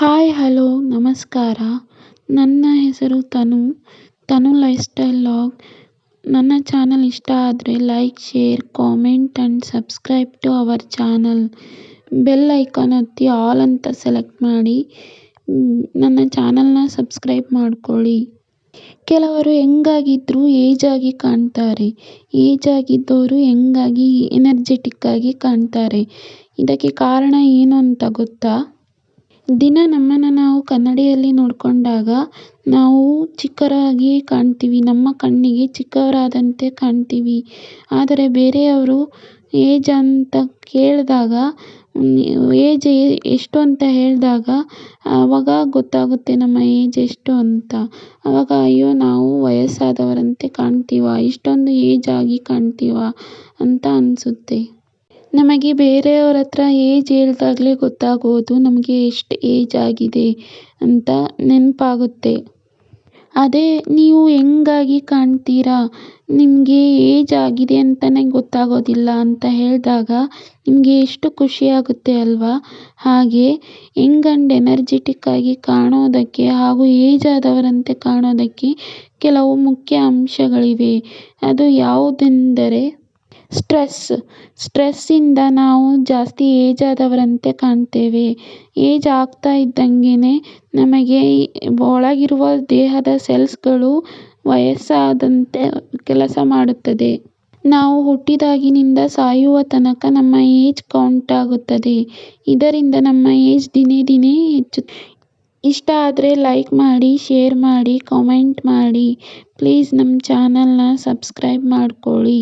Hi, hello, ನಮಸ್ಕಾರ. ನನ್ನ ಹೆಸರು Tanu. Tanu lifestyle log ನನ್ನ ಚಾನಲ್ ಇಷ್ಟ ಆದರೆ like, share, comment and subscribe to our channel. Bell icon ಹತ್ತಿ ಆಲ್ ಅಂತ ಸೆಲೆಕ್ಟ್ ಮಾಡಿ. ನನ್ನ ಚಾನಲ್ನ ಸಬ್ಸ್ಕ್ರೈಬ್ ಮಾಡ್ಕೊಳ್ಳಿ. ಕೆಲವರು ಯಂಗಾಗಿದ್ದರೂ ಏಜ್ ಆಗಿ ಕಾಣ್ತಾರೆ. ಏಜ್ ಆಗಿದ್ದವರು ಎನರ್ಜೆಟಿಕ್ಕಾಗಿ ಕಾಣ್ತಾರೆ. ಇದಕ್ಕೆ ಕಾರಣ ಏನು ಅಂತ ಗೊತ್ತಾ? ದಿನ ನಮ್ಮನ್ನು ನಾವು ಕನ್ನಡಿಯಲ್ಲಿ ನೋಡಿಕೊಂಡಾಗ ನಾವು ಚಿಕ್ಕವರಾಗಿ ಕಾಣ್ತೀವಿ, ನಮ್ಮ ಕಣ್ಣಿಗೆ ಚಿಕ್ಕವರಾದಂತೆ ಕಾಣ್ತೀವಿ. ಆದರೆ ಬೇರೆಯವರು ಏಜ್ ಅಂತ ಕೇಳಿದಾಗ, ಏಜ್ ಎಷ್ಟು ಅಂತ ಹೇಳಿದಾಗ ಆವಾಗ ಗೊತ್ತಾಗುತ್ತೆ ನಮ್ಮ ಏಜ್ ಎಷ್ಟು ಅಂತ. ಆವಾಗ ಅಯ್ಯೋ, ನಾವು ವಯಸ್ಸಾದವರಂತೆ ಕಾಣ್ತೀವಾ, ಇಷ್ಟೊಂದು ಏಜ್ ಆಗಿ ಕಾಣ್ತೀವಾ ಅಂತ ಅನಿಸುತ್ತೆ. ನಮಗೆ ಬೇರೆಯವ್ರ ಹತ್ರ ಏಜ್ ಹೇಳ್ದಾಗಲೇ ಗೊತ್ತಾಗೋದು ನಮಗೆ ಎಷ್ಟು ಏಜ್ ಆಗಿದೆ ಅಂತ ನೆನಪಾಗುತ್ತೆ. ಅದೇ ನೀವು ಹೆಂಗಾಗಿ ಕಾಣ್ತೀರಾ? ನಿಮಗೆ ಏಜ್ ಆಗಿದೆ ಅಂತಲೇ ಗೊತ್ತಾಗೋದಿಲ್ಲ ಅಂತ ಹೇಳಿದಾಗ ನಿಮಗೆ ಎಷ್ಟು ಖುಷಿಯಾಗುತ್ತೆ ಅಲ್ವಾ? ಹಾಗೆ ಯಂಗ್ ಆ್ಯಂಡ್ ಎನರ್ಜೆಟಿಕ್ ಆಗಿ ಕಾಣೋದಕ್ಕೆ ಹಾಗೂ ಏಜ್ ಆದವರಂತೆ ಕಾಣೋದಕ್ಕೆ ಕೆಲವು ಮುಖ್ಯ ಅಂಶಗಳಿವೆ. ಅದು ಯಾವುದೆಂದರೆ ಸ್ಟ್ರೆಸ್. ಸ್ಟ್ರೆಸ್ಸಿಂದ ನಾವು ಜಾಸ್ತಿ ಏಜ್ ಆದವರಂತೆ ಕಾಣ್ತೇವೆ. ಏಜ್ ಆಗ್ತಾ ಇದ್ದಂಗೆ ನಮಗೆ ಒಳಗಿರುವ ದೇಹದ ಸೆಲ್ಸ್ಗಳು ವಯಸ್ಸಾದಂತೆ ಕೆಲಸ ಮಾಡುತ್ತದೆ. ನಾವು ಹುಟ್ಟಿದಾಗಿನಿಂದ ಸಾಯುವ ತನಕ ನಮ್ಮ ಏಜ್ ಕೌಂಟ್ ಆಗುತ್ತದೆ. ಇದರಿಂದ ನಮ್ಮ ಏಜ್ ದಿನೇ ದಿನೇ ಹೆಚ್ಚು ಇಷ್ಟ ಆದರೆ ಲೈಕ್ ಮಾಡಿ, ಶೇರ್ ಮಾಡಿ, ಕಾಮೆಂಟ್ ಮಾಡಿ. ಪ್ಲೀಸ್ ನಮ್ಮ ಚಾನಲ್ನ ಸಬ್ಸ್ಕ್ರೈಬ್ ಮಾಡ್ಕೊಳ್ಳಿ.